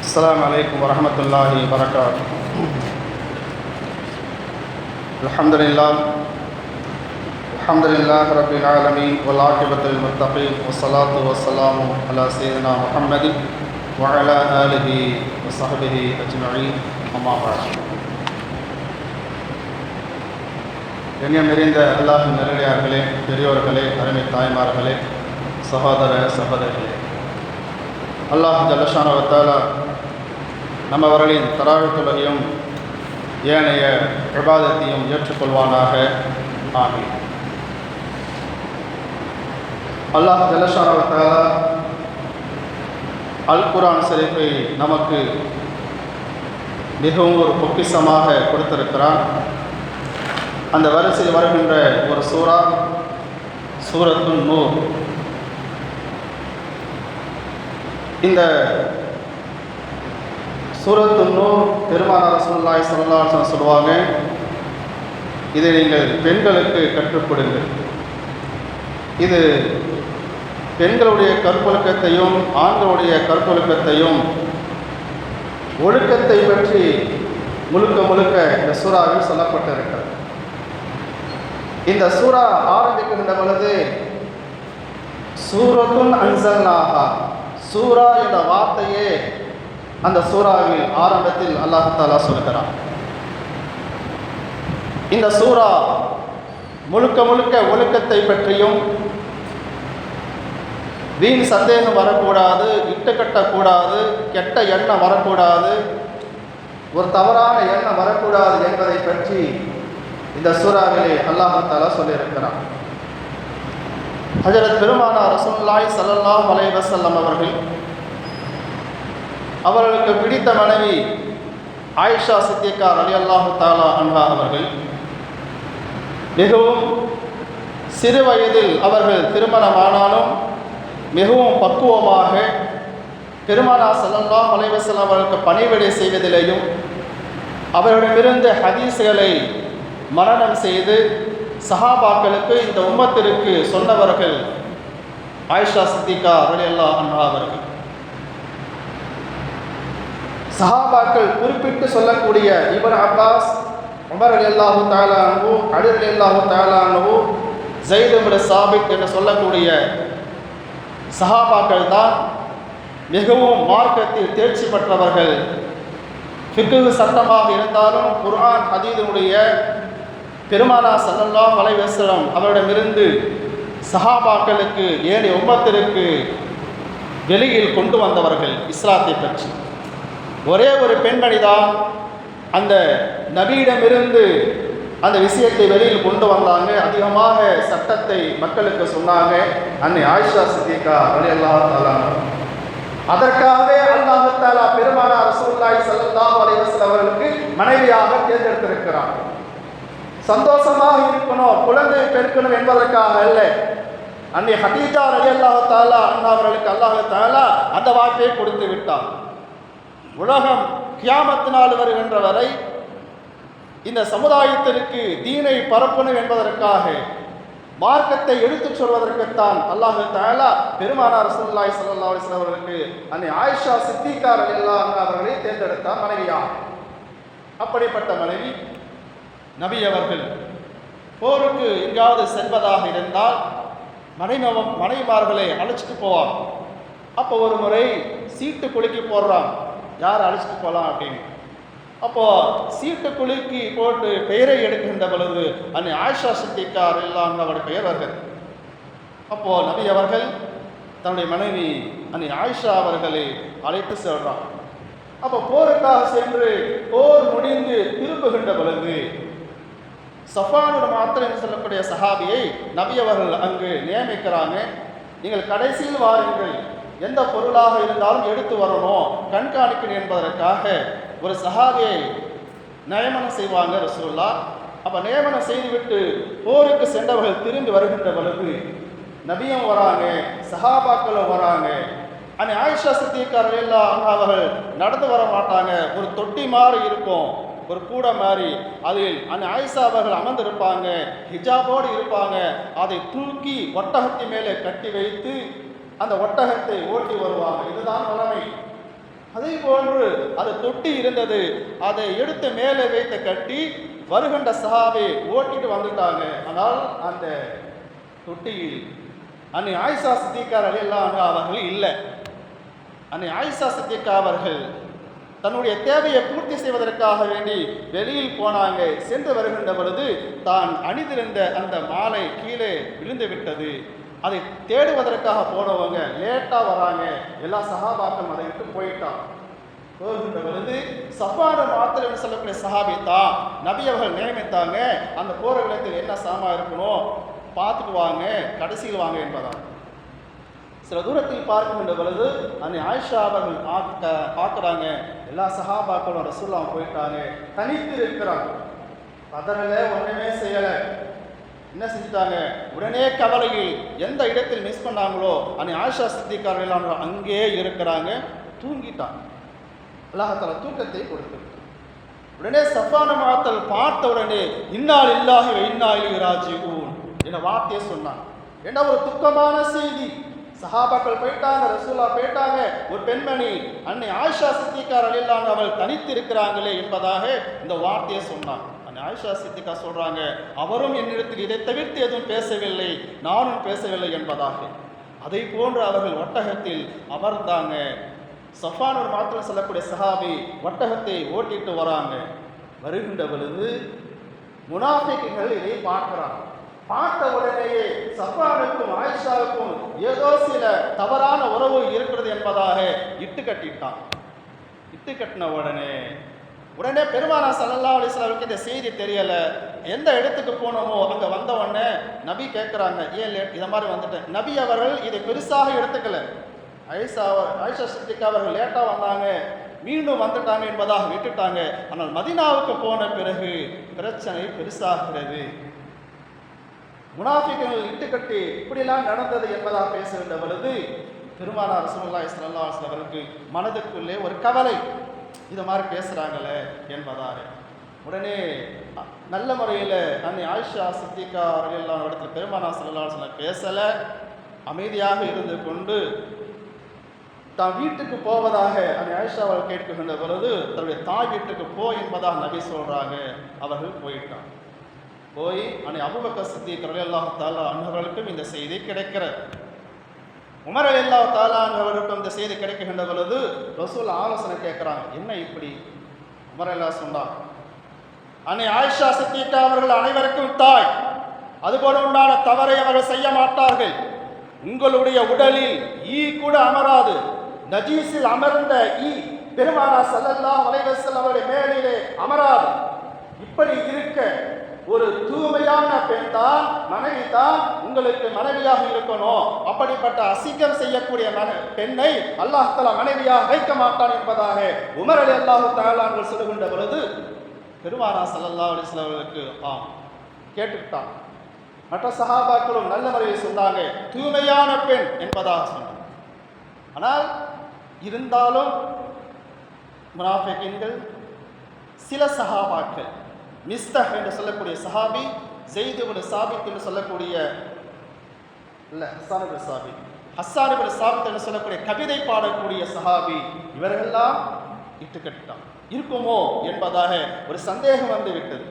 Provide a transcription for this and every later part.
السلام عليكم ورحمة الله وبركاته الحمد لله الحمد لله رب العالمين والعاقبة للمتقين والصلاة والسلام على سيدنا محمد وعلى آله وصحبه أجمعين أما بعد கண்ணியம் நிறைந்த அல்லாஹின் நல்லடியார்களே பெரியோர்களே அருமை தாய்மார்களே சகோதர சகோதரிகளே அல்லாஹ் ஜல்லஷானவத்தாலா நம்மவர்களின் தராழ்த்துலையும் ஏனைய பிரபாதத்தையும் ஏற்றுக்கொள்வானாக. ஆமீன். அல்லாஹ் ஜல்லஷானவத்தாலா அல் குரான் ஷரீஃபை நமக்கு மிகவும் ஒரு பொக்கிசமாக கொடுத்திருக்கிறான். அந்த வரிசையில் வருகின்ற ஒரு சூறா சூரத்துன் நூர். இந்த சூரத்து நூர் பெருமான ரசூலுல்லாஹி ஸல்லல்லாஹு சொல்லுவாங்க இதை நீங்கள் பெண்களுக்கு கற்றுக்கொடுங்கள். இது பெண்களுடைய கற்பொழுக்கத்தையும் ஆண்களுடைய கற்பொழுக்கத்தையும் ஒழுக்கத்தை பற்றி முழுக்க முழுக்க இந்த சூறாவில் சொல்லப்பட்டிருக்கிறது. இந்த சூறா ஆரம்பிக்கின்ற பொழுது சூரத்துன் அன்சல்நாகா சூரா என்ற வார்த்தையே அந்த சூறாவில் ஆரம்பத்தில் அல்லாஹாலா சொல்கிறான் இந்த சூறா முழுக்க முழுக்க ஒழுக்கத்தை பற்றியும் வீண் சந்தேகம் வரக்கூடாது இட்டு கட்டக்கூடாது கெட்ட எண்ணம் வரக்கூடாது ஒரு தவறான எண்ணம் வரக்கூடாது என்பதை பற்றி இந்த சூறாவிலே அல்லாஹாலா சொல்லியிருக்கிறான். ஹஜரத் பெருமானா ரசூல்லாய் சல்லல்லாஹ் அலைவசல்லம் அவர்கள் அவர்களுக்கு பிடித்த மனைவி ஆயிஷா சித்திகார் அலி அல்லாஹு தாலா அன்ஹா அவர்கள். மிகவும் சிறு வயதில் அவர்கள் திருமணமானாலும் மிகவும் பக்குவமாக பெருமானா சல்லல்லாஹ் அலைவசல்லம் அவர்களுக்கு பணிவிடை செய்வதிலேயும் அவர்களிடமிருந்து ஹதீஸ்களை மரணம் செய்து சஹாபாக்களுக்கு இந்த உம்மத்திற்கு சொன்னவர்கள் ஆயிஷா சித்திகா அலியல்லா அண்ணா அவர்கள். சஹாபாக்கள் குறிப்பிட்டு சொல்லக்கூடிய இபன் அப்பாஸ் உமர் அலி அல்லாஹூ தாலானு அலி அலி அல்லாஹூ தாலானு ஜெயிதுமுட சாபிக் என்று சொல்லக்கூடிய சஹாபாக்கள் தான் மிகவும் மார்க்கத்தில் தேர்ச்சி பெற்றவர்கள். ஃபிக்கு சட்டமாக இருந்தாலும் குர்ஆன் ஹதீதனுடைய பெருமானா சல்லல்லா அலைவசலம் அவரிடமிருந்து சஹாபாக்களுக்கு ஏழை உம்மத்திற்கு வெளியில் கொண்டு வந்தவர்கள் இஸ்லாத்தை பற்றி. ஒரே ஒரு பெண்மணி தான் அந்த நபியிடமிருந்து அந்த விஷயத்தை வெளியில் கொண்டு வந்தாங்க. அதிகமாக சட்டத்தை மக்களுக்கு சொன்னாங்க. அன்னை ஆயிஷா சித்திகா அலி அல்லா அதற்காகவே அல்லாஹத்தாலா பெருமானார் ரசூல்லாய் சல்லாஹ் அலைவசல் அவர்களுக்கு மனைவியாக தேர்ந்தெடுத்திருக்கிறார் சந்தோஷமாக இருக்கணும் குழந்தை பெருக்கணும் என்பதற்காக அல்ல. அன்னை ஹதீஜா அலி அல்லாஹத்தாலா அண்ணா அவர்களுக்கு அல்லாஹ் தாலா அந்த வாய்ப்பை கொடுத்து விட்டார் உலகம் கியாமத்து நாள் வருகின்ற வரை இந்த சமுதாயத்திற்கு தீனை பரப்பணும் என்பதற்காக மார்க்கத்தை எடுத்துச் சொல்வதற்குத்தான் அல்லாஹு தாலா பெருமானார் ரசூல்லாய் சல்லா அலிஸ்லாம் அவர்களுக்கு அன்னை ஆயிஷா சித்திகார் அல்லா அவர்களை தேர்ந்தெடுத்தார் மனைவியா அப்படிப்பட்ட மனைவி நபி அவர்கள் போருக்கு எங்காவது செல்வதாக இருந்தால் மனைமவம் மனைமார்களை அழைச்சிட்டு போவான் அப்போ ஒரு முறை சீட்டு குலுக்கி போடுறான் யார் அழைச்சிட்டு போகலாம் அப்படின்னு. அப்போ சீட்டு குலுக்கி போட்டு பெயரை எடுக்கின்ற பொழுது அன்னை ஆயிஷா சித்திக்கார் இல்லாமல் அவருடைய பெயர் வருகிறது அப்போ நபி அவர்கள் தன்னுடைய மனைவி அன்னை ஆயிஷா அவர்களை அழைத்து செல்றான் அப்போ போருக்காக சென்று போர் முடிந்து திரும்புகின்ற பொழுது சஃபானோட மாத்திரை என்று சொல்லக்கூடிய சஹாபியை நபி அவர்கள் அங்கு நியமிக்கிறாங்க. நீங்கள் கடைசியில் வாருங்கள். எந்த பொருளாக இருந்தாலும் எடுத்து வரணும் கண்காணிக்கணும் என்பதற்காக ஒரு சஹாபியை நியமனம் செய்வாங்க ரசூல்லா அப்போ நியமனம் செய்துவிட்டு போருக்கு சென்றவர்கள் திரும்பி வருகின்ற பொழுது நபியும் வராங்க சஹாபாக்களும் வராங்க. அன்னை ஆயிஷா சித்திகாரர் எல்லாம் அவர்கள் நடந்து வர மாட்டாங்க. ஒரு தொட்டி மாதிரி இருக்கும் ஒரு கூடை மாதிரி. அதில் அந்த ஆயிஷா அவர்கள் அமர்ந்திருப்பாங்க ஹிஜாபோடு இருப்பாங்க. அதை தூக்கி ஒட்டகத்தின் மேலே கட்டி வைத்து அந்த ஒட்டகத்தை ஓட்டி வருவாங்க இதுதான் நிலைமை. அதே போன்று அது தொட்டி இருந்தது. அதை எடுத்து மேலே வைத்து கட்டி வருகின்ற சஹாபை ஓட்டிட்டு வந்துட்டாங்க. ஆனால் அந்த தொட்டியில் அன்னை ஆயிஷா சித்திகார் அலியல்லாஹு அவர்கள் இல்லை. அன்னை ஆயிஷா சித்திகா அவர்கள் தன்னுடைய தேவையை பூர்த்தி செய்வதற்காக வேண்டி வெளியில் போனாங்க. சென்று வருகின்ற பொழுது தான் அணிந்திருந்த அந்த மாலை கீழே விழுந்து விட்டது அதை தேடுவதற்காக போனவங்க லேட்டாக வராங்க. எல்லா சகாபாக்கள் அதை விட்டு போயிட்டான். போகின்ற பொழுது சஃபான மாத்திரை என்று சொல்லக்கூடிய சஹாபி தான். நபி அவர்கள் நியமித்தாங்க. அந்த போற இடத்தில் என்ன சாமா இருக்கணும்? பார்த்துட்டு வாங்க கடைசியில் வாங்க என்பதான் சில தூரத்தில் பார்க்கின்ற பொழுது அந்த ஆயிஷா அவர்கள் பார்க்க பார்க்குறாங்க எல்லா சகாபாக்களும் ரசூல்லாம் போயிட்டாங்க தனித்து இருக்கிறாங்க. பதறல ஒன்றுமே செய்யலை. என்ன செஞ்சிட்டாங்க? உடனே கவலையில் எந்த இடத்தில் மிஸ் பண்ணாங்களோ அன்னை ஆயிஷா சித்திக்காரர்கள் அங்கே இருக்கிறாங்க. தூங்கிட்டாங்க. அல்லாஹால தூக்கத்தை கொடுத்து உடனே சஃபான மாத்தல் பார்த்த உடனே இன்னால் இல்லாக இன்னா ராஜி ஊன் வார்த்தையை சொன்னான் என்ன ஒரு துக்கமான செய்தி? சஹாபாக்கள் போயிட்டாங்க ரசூலா போயிட்டாங்க. ஒரு பெண்மணி அன்னை ஆயிஷா சித்திகார் அலில்லாங்க அவள் தனித்து இருக்கிறாங்களே என்பதாக இந்த வார்த்தையை சொன்னான் ஆயிஷா சித்திகா சொல்கிறாங்க அவரும் என்னிடத்தில் இதை தவிர்த்து எதுவும் பேசவில்லை நானும் பேசவில்லை என்பதாக. அதை போன்று அவர்கள் ஒட்டகத்தில் அமர்ந்தாங்க. சஃபானூர் மாத்திரம் செல்லக்கூடிய சஹாபி ஒட்டகத்தை ஓட்டிட்டு வராங்க. வருகின்ற பொழுது முனாஃபிக்குகள் இதை பார்க்கிறாங்க பார்த்த உடனேயே சஃபானுக்கும் ஆயிஷாவுக்கும் ஏதோ சில தவறான உறவு இருக்கிறது என்பதாக இட்டு கட்டிட்டான் இட்டு கட்டின உடனே உடனே பெருமானா சல்லல்லா அலிஸ்லாவுக்கு இந்த செய்தி தெரியல. எந்த இடத்துக்கு போனோமோ அங்கே வந்த உடனே நபி கேட்குறாங்க ஏன் லேட் இதை மாதிரி வந்துட்டேன். நபி அவர்கள் இதை பெருசாக எடுத்துக்கல. ஐஷா ஐஷா சித்திகா அவர்கள் லேட்டாக வந்தாங்க. மீண்டும் வந்துட்டாங்க என்பதாக விட்டுட்டாங்க. ஆனால் மதினாவுக்கு போன பிறகு பிரச்சனை பெருசாகிறது. முனாஃபிகள் இட்டுக்கட்டி இப்படிலாம் நடந்தது என்பதாக பேசுகின்ற பொழுது பெருமானார் ரசூலுல்லாஹி ஸல்லல்லாஹு அவர்களுக்கு அவருக்கு மனதுக்குள்ளே ஒரு கவலை. இது மாதிரி பேசுகிறாங்களே என்பதாக உடனே நல்ல முறையில் அன்னை ஆயிஷா சித்திகா அவர்கள் இடத்துல பெருமானா ஸல்லல்லாஹு பேசலை. அமைதியாக இருந்து கொண்டு தான் வீட்டுக்கு போவதாக அன்னை ஆயிஷா அவர்கள் கேட்கின்ற பொழுது தன்னுடைய தாய் வீட்டுக்கு போ என்பதாக நபி சொல்கிறாங்க அவர்கள் போயிட்டான் போய் அன்னை அபுபக்க சித்திக் ரலியல்லாஹு தாலா அன்னவர்களுக்கும் இந்த செய்தி கிடைக்கிறது. உமர் அலில்லாஹு தாலா அன்னவர்களுக்கும் இந்த செய்தி கிடைக்கின்ற பொழுது ரசூல் ஆலோசனை கேட்குறாங்க என்ன இப்படி? உமர் அல்லா சொன்னார் அன்னை ஆயிஷா சத்தியிட்ட அவர்கள் அனைவருக்கும் தாய். அதுபோல உண்டான தவறை அவர்கள் செய்ய மாட்டார்கள். உங்களுடைய உடலில் ஈ கூட அமராது. நஜீஸில் அமர்ந்த ஈ பெருமானா சல்லல்லா அலைஹி அவருடைய மேலிலே அமராது. இப்படி இருக்க ஒரு தூய்மையான பெண் தான் மனைவி தான் உங்களுக்கு மனைவியாக இருக்கணும். அப்படிப்பட்ட அசிங்கம் செய்யக்கூடிய மன பெண்ணை அல்லாஹ் மனைவியாக வைக்க மாட்டான் என்பதாக உமர் அலி அல்லாஹு தாலாங்கள் சொல்லுகின்ற பொழுது பெருமானா சல்லா அலைஹி அவர்களுக்கு ஆம் கேட்டுக்கிட்டான் மற்ற சஹாபாக்களும் நல்ல முறையில் சொன்னாங்க தூய்மையான பெண் என்பதாக சொன்னாங்க. ஆனால் இருந்தாலும் முனாஃபிகின்கள் சில சகாபாக்கள் மிஸ்தஹ் என்று சொல்லக்கூடிய சஹாபி ஜெய்துபுல் சாபித் என்று சொல்லக்கூடிய இல்லை ஹஸ்ஸானுபுல் சாபித். ஹஸ்ஸானுபுல் சாபித் என்று சொல்லக்கூடிய கவிதை பாடக்கூடிய சஹாபி இவர்களெல்லாம் இட்டுக்கட்டான் இருக்குமோ என்பதாக ஒரு சந்தேகம் வந்து விட்டது.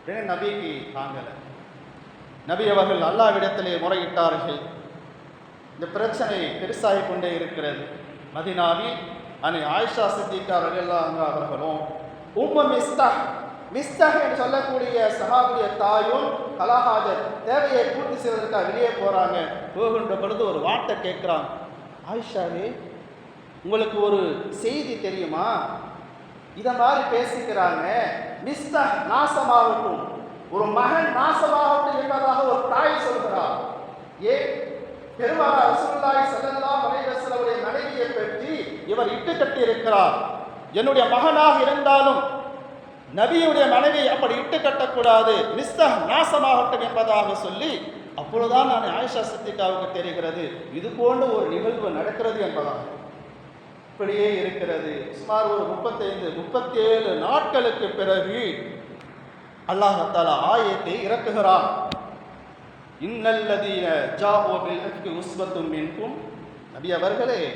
உடனே நபிக்கு தாங்கலை. நபி அவர்கள் அல்லாவிடத்திலே முறையிட்டார்கள். இந்த பிரச்சனை பெருசாகி கொண்டே இருக்கிறது. மதினாவில் அன்னை ஆயிஷா சித்திகா அவர்களும் உம்ம மிஸ்தா மிஸ்தஹ் என்று சொல்லக்கூடிய சஹாபிய தாயும் கலாஹாஜர் தேவையை பூர்த்தி செய்வதற்காக வெளியே போகிறாங்க போகின்ற பொழுது ஒரு வார்த்தை கேட்குறான். ஆயிஷாவே உங்களுக்கு ஒரு செய்தி தெரியுமா? இதை மாதிரி பேசிக்கிறாங்க. மிஸ்தஹ் நாசமாகட்டும். ஒரு மகன் நாசமாகட்டும் என்பதாக ஒரு தாய் சொல்கிறார் ஏன் பெருமாள் ரசூலுல்லாஹி ஸல்லல்லாஹு மலைவசலவுடைய மனைவியை பற்றி இவர் இட்டு கட்டி இருக்கிறார் என்னுடைய மகனாக இருந்தாலும் நபியுடைய மனைவி அப்படி இட்டு கட்டக்கூடாது மிஸ்தஹ் நாசமாகட்டும் என்பதாக சொல்லி அப்பொழுதுதான் நான் ஆயிஷா சித்திகாவுக்கு தெரிகிறது இது போன்ற ஒரு நிகழ்வு நடக்கிறது என்பதாக இப்படியே இருக்கிறது. சுமார் ஒரு முப்பத்தைந்து முப்பத்தி ஏழு நாட்களுக்கு பிறகு அல்லாஹால ஆயத்தை இறக்குகிறான். இன்னல்லதீன ஜாஓ பில் உஸ்வத்தும் மின்கும். நபி அவர்களே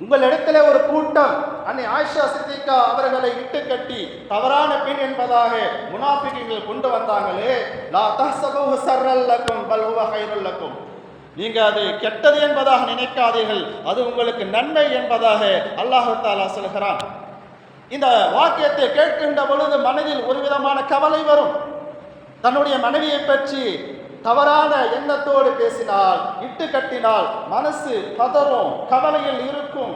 உங்களிடத்திலே ஒரு கூட்டம் அன்னை ஆயிஷா சித்திகா அவர்களை இட்டு கட்டி தவறான பெண் என்பதாக முனாபிகள் கொண்டு வந்தாங்களே லா தஹ்சபுஹு சர்ரல்லக்கும் பல் ஹுவ கைருல் நீங்க அது கெட்டது என்பதாக நினைக்காதீர்கள் அது உங்களுக்கு நன்மை என்பதாக அல்லாஹு தாலா சொல்கிறான். இந்த வாக்கியத்தை கேட்கின்ற பொழுது மனதில் ஒரு விதமான கவலை வரும். தன்னுடைய மனைவியை பற்றி தவறான எண்ணத்தோடு பேசினால் இட்டு கட்டினால் மனசு பதறும் கவலையில் இருக்கும்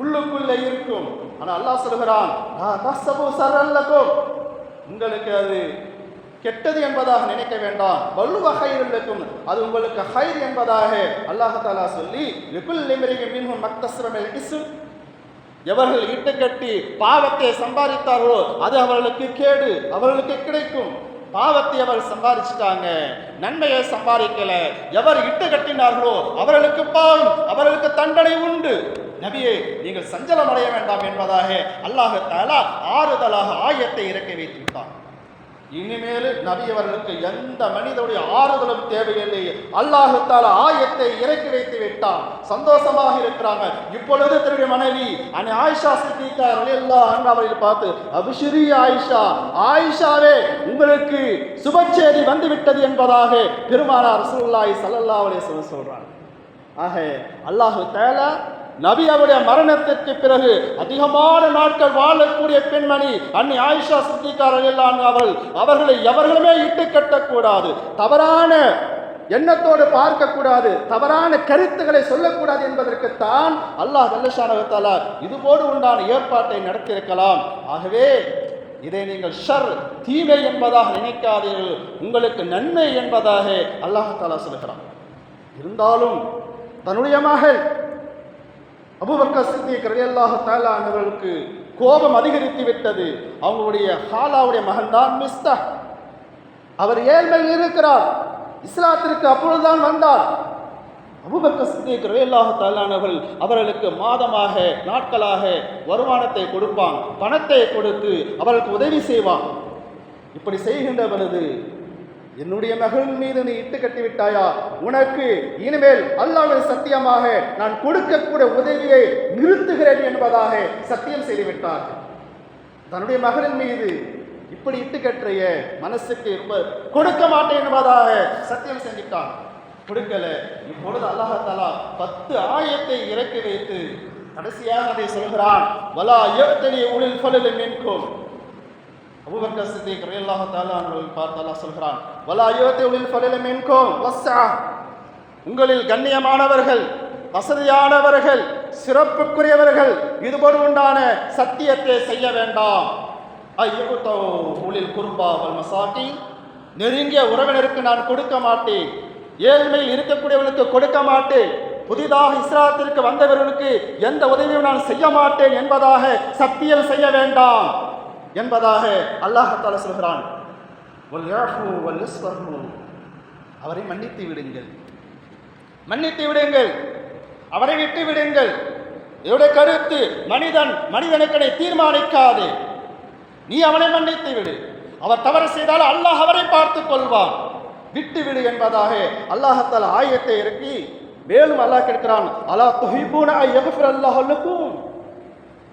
உள்ளுக்குள்ளே இருக்கும். ஆனால் அல்லாஹ் சொல்கிறான் உங்களுக்கு அது கெட்டது என்பதாக நினைக்க வேண்டாம். வல்லுவ இருக்கும். அது உங்களுக்கு ஹைர் என்பதாக அல்லாஹாலா சொல்லி விபுல் லிம்ரிஹி மின்ஹும் மக்தஸ்ரமில் இஸ்ம். எவர்கள் இட்டுக்கட்டி பாவத்தை சம்பாதித்தார்களோ அது அவர்களுக்கு கேடு அவர்களுக்கு கிடைக்கும். பாவத்தை அவர் சம்பாதிச்சிட்டாங்க. நன்மையை சம்பாதிக்கல. எவர் இட்டு கட்டினார்களோ அவர்களுக்கு பாவம் அவர்களுக்கு தண்டனை உண்டு. நபியே நீங்கள் சஞ்சலம் அடைய வேண்டாம் என்பதாக அல்லாஹ் தாலா ஆறுதலாக ஆயத்தை இறக்கி வைத்து இனிமேல் நபி அவர்களுக்கு எந்த மனிதனுடைய ஆறுதலும் தேவையில்லை. அல்லாஹு தாலா ஆயத்தை இறக்கி வைத்து விட்டான். சந்தோஷமாக இருக்கிறாங்க. இப்பொழுது தன்னுடைய மனைவி அன்னை ஆயிஷா சித்திகா எல்லாம் அவர்கள் பார்த்து அபிஷிரி ஆயிஷா ஆயிஷாவே உங்களுக்கு சுபச்சேரி வந்து விட்டது என்பதாக பெருமானார் ரசூலுல்லாஹி சல்லல்லா அலைஹி சொல்றாங்க. ஆக அல்லாஹு தேலா நபி அவருடைய மரணத்திற்கு பிறகு அதிகமான நாட்கள் வாழக்கூடிய பெண்மணி அன்னி ஆயிஷா சித்திகாரர்களான் அவர்கள் அவர்களை எவர்களுமே இட்டு கட்டக்கூடாது. தவறான எண்ணத்தோடு பார்க்கக்கூடாது தவறான கருத்துக்களை சொல்லக்கூடாது என்பதற்குத்தான் அல்லாஹ் வெல்லஷானகத்தாலா இதுபோடு உண்டான ஏற்பாட்டை நடத்தியிருக்கலாம். ஆகவே இதை நீங்கள் ஷர் தீமை என்பதாக நினைக்காதீர்கள். உங்களுக்கு நன்மை என்பதாக அல்லாஹாலா சொல்கிறான். இருந்தாலும் தன்னுடைய மகள் அபூபக்கர் சித்திக் ரலியல்லாஹு தஆலா அவர்களுக்கு கோபம் அதிகரித்து விட்டது. அவங்களுடைய ஹாலாவுடைய மகன் தான் மிஸ்தா அவர் ஏழ்மையில் இருக்கிறார். இஸ்லாத்திற்கு அப்பொழுதுதான் வந்தார். அபூபக்கர் சித்திக் ரலியல்லாஹு தாலானவர்கள் அவர்களுக்கு மாதமாக நாட்களாக வருமானத்தை கொடுப்பான். பணத்தை கொடுத்து அவர்களுக்கு உதவி செய்வான். இப்படி செய்கின்ற பொழுது என்னுடைய மகள் மீது நீ இட்டு கட்டி விட்டாயா உனக்கு இனிமேல் அல்லாஹ்வின் சத்தியமாக நான் கொடுக்கக்கூடிய உதவியை நிறுத்துகிறேன் என்பதாக சத்தியம் செய்துவிட்டார். தன்னுடைய மகளின் மீது இப்படி இட்டு கட்டுறைய மனசுக்கு ரொம்ப கொடுக்க மாட்டேன் என்பதாக சத்தியம் செஞ்சிட்டான். கொடுக்கல. இப்பொழுது அல்லாஹாலா பத்து ஆயத்தை இறக்கி வைத்து கடைசியாக அதை சொல்கிறான் வலா யக்தனி உளில் ஃபலல் நிற்கும் அபுபக்கர் சித்திக் ரலியல்லாஹு தஆலா அவர்கள் சொல்கிறான் வலா யுவதி உளில் ஃபலல் மின்கும் வஸ்ஸா. உங்களில் கண்ணியமானவர்கள் வசதியானவர்கள் சிறப்புக்குரியவர்கள் இதுபோல் உண்டான சத்தியத்தை செய்ய வேண்டாம். ஐயுத்தோ உளில் குர்பா வல் மசாக்கி நெருங்கிய உறவினருக்கு நான் கொடுக்க மாட்டேன். ஏழ்மையில் இருக்கக்கூடியவர்களுக்கு கொடுக்க மாட்டேன். புதிதாக இஸ்லாத்திற்கு வந்தவர்களுக்கு எந்த உதவியும் நான் செய்ய மாட்டேன் என்பதாக சத்தியம் செய்ய வேண்டாம். என்பதாக அல்லாஹால சொல்கிறான். அவரை மன்னித்து விடுங்கள். மன்னித்து விடுங்கள். அவரை விட்டு விடுங்கள். என்னுடைய கருத்து மனிதன் மனிதனுக்கனை தீர்மானிக்காது. நீ அவனை மன்னித்து விடு. அவர் தவறு செய்தால் அல்லாஹ் அவரை பார்த்துக் கொள்வான். விட்டு விடு என்பதாக அல்லாஹத்தால் ஆயத்தை இறக்கி மேலும் அல்லாஹ் கேட்கிறான் அல்லாஹ் துஹிபூன அல்லாஹ் லக்கும்?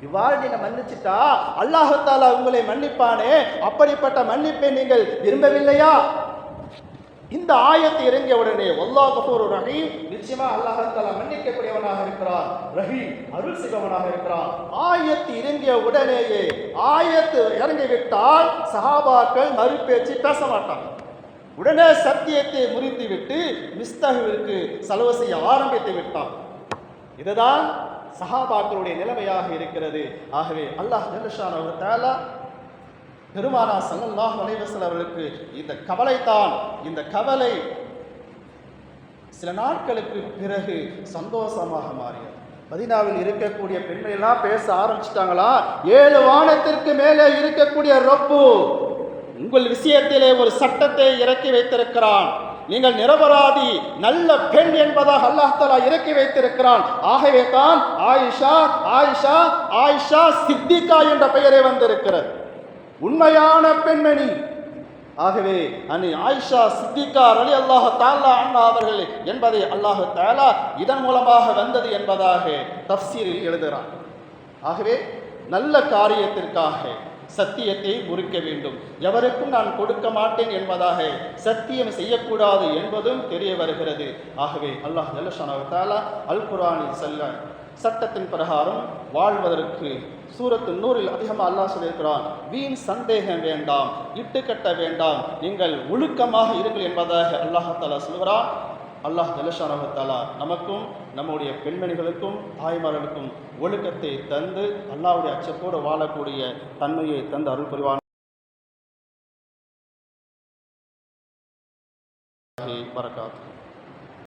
இவ்வாறு நீங்கள் மன்னிச்சிட்டா அல்லாஹத்தாலா உங்களை மன்னிப்பானே? அப்படிப்பட்ட மன்னிப்பை நீங்கள் விரும்பவில்லையா? இந்த ஆயத்து இறங்கிய உடனே அல்லாஹ் கஃபூர் ரஹீம் நிச்சயமா அல்லாஹத்தாலா மன்னிக்கக்கூடியவனாக இருக்கிறான் ரஹீம் அருள் செய்பவனாக இருக்கிறான் ஆயத்து இறங்கிய உடனேயே ஆயத்து இறங்கிவிட்டால் சஹாபாக்கள் மறுபேச்சு பேச மாட்டாங்க. உடனே சத்தியத்தை முறித்து விட்டு மிஸ்தகுவிற்கு செலவு செய்ய ஆரம்பித்து விட்டான். இதுதான் சஹாபாக்களுடைய நிலைமையாக இருக்கிறது. ஆகவே அல்லாஹ் ஜல்லஷான் அவர் தாலா பெருமானா சல்லல்லாஹு வலைவசல் அவர்களுக்கு இந்த கவலை தான் இந்த கவலை சில நாட்களுக்கு பிறகு சந்தோஷமாக மாறியது. மதினாவில் இருக்கக்கூடிய பெண்கள் எல்லாம் பேச ஆரம்பிச்சிட்டாங்களா? ஏழு வானத்திற்கு மேலே இருக்கக்கூடிய ரப்பு உங்கள் விஷயத்திலே ஒரு சட்டத்தை இறக்கி வைத்திருக்கிறான். நீங்கள் நிரபராதி நல்ல பெண் என்பதாக அல்லாஹ் இறக்கி வைத்திருக்கிறான். ஆகவே தான் ஆயிஷா ஆயிஷா ஆயிஷா சித்திகா என்ற பெயரே வந்திருக்கிறது. உண்மையான பெண்மணி. ஆகவே அன்னை ஆயிஷா சித்திகா அலி அல்லாஹ் தாலா அண்ணா அவர்கள் என்பதை அல்லாஹ் தாலா இதன் மூலமாக வந்தது என்பதாக தப்சீரில் எழுதுகிறான். ஆகவே நல்ல காரியத்திற்காக சத்தியத்தை முறிக்க வேண்டும். எவருக்கும் நான் கொடுக்க மாட்டேன் என்பதாக சத்தியம் செய்யக்கூடாது என்பதும் தெரிய வருகிறது. ஆகவே அல்லாஹ் ஜல்லஷானா அல் குரானில் செல்ல. சட்டத்தின் பிரகாரம் வாழ்வதற்கு சூரத்து நூறில் அதிகமாக அல்லாஹ் சொல்லியிருக்கிறான். வீண் சந்தேகம் வேண்டாம் இட்டுக்கட்ட வேண்டாம் நீங்கள் ஒழுக்கமாக இருங்கள் என்பதாக அல்லாஹாலா சொல்கிறான் அல்லாஹ் ஜலஷானவத்தாலா நமக்கும் நம்முடைய பெண்மணிகளுக்கும் தாய்மார்களுக்கும் ஒழுக்கத்தை தந்து அல்லாவுடைய அச்சத்தோடு வாழக்கூடிய தன்மையை தந்து அருள் புரிவான் வரக்காது